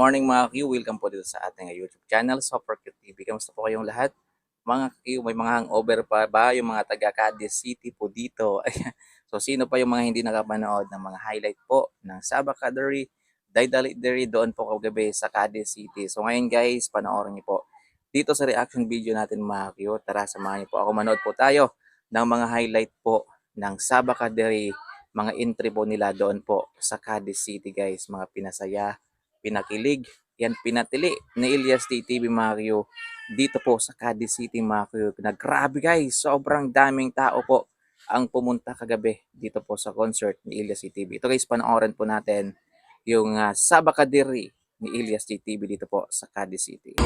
morning mga Q, welcome po dito sa ating YouTube channel, Super Q TV. Kamusta po kayong lahat? Mga Q, may mga hangover pa ba yung mga taga Cadiz City po dito? So sino pa yung mga hindi nakapanood ng mga highlight po ng Sabah Kadery, Daidalitary doon po kagabi sa Cadiz City. So ngayon guys, panoorin niyo po. Dito sa reaction video natin mga Q, tara samahan niyo po ako manood po tayo ng mga highlight po ng Sabah Kadery, mga entry po nila doon po sa Cadiz City guys, mga pinasaya, pinakilig, yan pinatili ni Elias TTV Mario dito po sa Cadiz City Mario. Na grabe guys, sobrang daming tao po ang pumunta kagabi dito po sa concert ni Elias TTV. Ito guys, panoorin po natin yung uh, Sabakadiri ni Elias TTV dito po sa Cadiz City.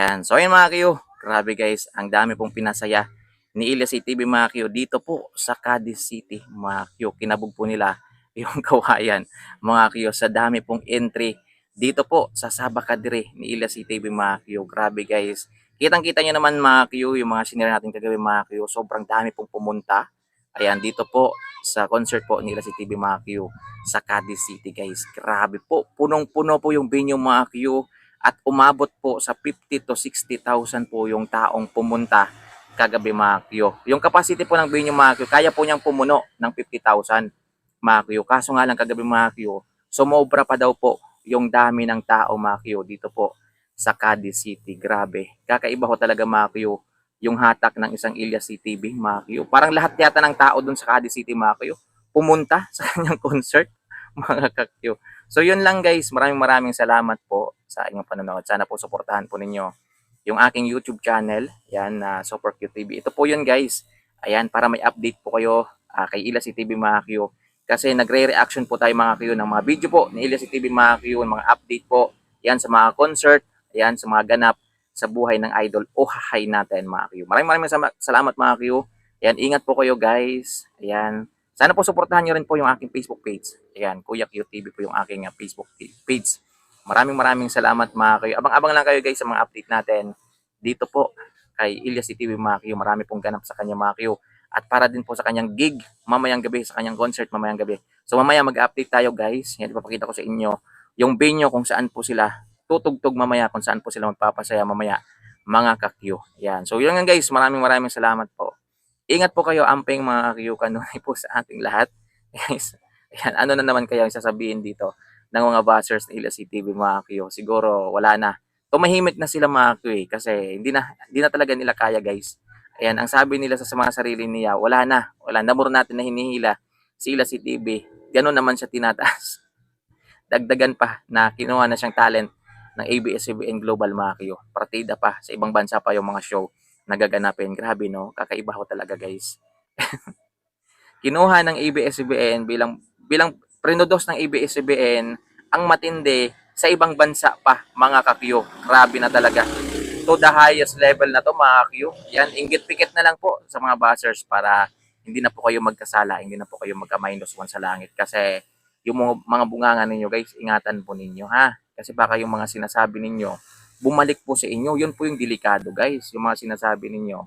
Ayan. So ayun mga Q, grabe guys, ang dami pong pinasaya ni Elias TV mga Q dito po sa Cadiz City mga Q. Kinabog po nila yung kawayan mga Q sa dami pong entry dito po sa Sabah Kadiri ni Elias TV mga Q. Grabe guys. Kitang kita nyo naman mga Q, yung mga sinira natin kagabi mga Q, sobrang dami pong pumunta. Ayan, dito po sa concert po ni Elias TV Q sa Cadiz City guys. Grabe po, punong-puno po yung venue Q at umabot po sa 50 to 60,000 po yung taong pumunta kagabi mga Q. Yung capacity po ng venue mga Q, kaya po niyang pumuno ng 50,000 mga Q. Kaso nga lang kagabi mga Q, sumobra pa daw po yung dami ng tao mga Q dito po sa Cadiz City. Grabe. Kakaiba ko talaga mga Q yung hatak ng isang Elias CTV mga Q. Parang lahat yata ng tao dun sa Cadiz City mga Q pumunta sa kanyang concert mga kakyo. So yun lang guys, maraming maraming salamat po sa inyong panonood. Sana po suportahan po ninyo yung aking YouTube channel, yan na uh, Super Q TV. Ito po yun guys. Ayan, para may update po kayo uh, kay Ilas TV mga. Kasi nagre-reaction po tayo mga Q ng mga video po ni Ilas TV mga Q, mga update po. Yan sa mga concert, yan sa mga ganap sa buhay ng idol o hahay natin mga Q. Maraming maraming salamat mga Q. Ayan, ingat po kayo guys. Ayan. Sana po suportahan nyo rin po yung aking Facebook page. Ayan, Kuya QTV po yung aking uh, Facebook page. Maraming maraming salamat mga kayo. Abang-abang lang kayo guys sa mga update natin. Dito po kay Ilyas TV mga kayo. Marami pong ganap sa kanya mga kayo. At para din po sa kanyang gig mamayang gabi, sa kanyang concert mamayang gabi. So mamaya mag-update tayo guys. Yan, ipapakita ko sa inyo yung venue kung saan po sila tutugtog mamaya, kung saan po sila magpapasaya mamaya mga kakyo. Yan. So yun nga guys, maraming maraming salamat po. Ingat po kayo, amping mga Q kanunay po sa ating lahat. Guys, ayan, ano na naman kaya ang sasabihin dito ng mga bashers ni Ila CTV mga Q? Siguro wala na. Tumahimik na sila mga Q eh, kasi hindi na, hindi na talaga nila kaya guys. Ayan, ang sabi nila sa mga sarili niya, wala na. Wala, namuro natin na hinihila si Ila TV, ganun naman siya tinataas. Dagdagan pa na kinuha na siyang talent ng ABS-CBN Global mga kayo. Partida pa, sa ibang bansa pa yung mga show na gaganapin. Grabe no, kakaiba ho talaga guys. kinuha ng ABS-CBN bilang bilang prinodos ng ABS-CBN ang matindi sa ibang bansa pa mga kakyo. Grabe na talaga. To the highest level na to mga kakyo. Yan, inggit pikit na lang po sa mga buzzers para hindi na po kayo magkasala, hindi na po kayo magka-minus one sa langit. Kasi yung mga bunganga ninyo guys, ingatan po ninyo ha. Kasi baka yung mga sinasabi ninyo, bumalik po sa inyo. Yun po yung delikado guys, yung mga sinasabi ninyo.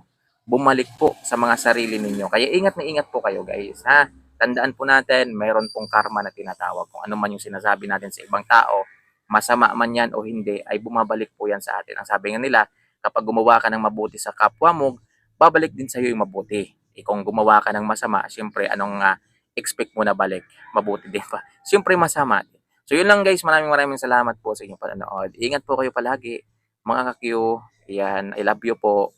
Bumalik po sa mga sarili ninyo. Kaya ingat na ingat po kayo guys ha. Tandaan po natin, mayroon pong karma na tinatawag. Kung ano man yung sinasabi natin sa ibang tao, masama man yan o hindi, ay bumabalik po yan sa atin. Ang sabi nga nila, kapag gumawa ka ng mabuti sa kapwa mo, babalik din sa iyo yung mabuti. Eh, kung gumawa ka ng masama, siyempre, anong ah, expect mo na balik? Mabuti din pa. Siyempre, masama. So, yun lang guys. Maraming maraming salamat po sa inyong panonood. Ingat po kayo palagi. Mga kakyo. Yan. I love you po.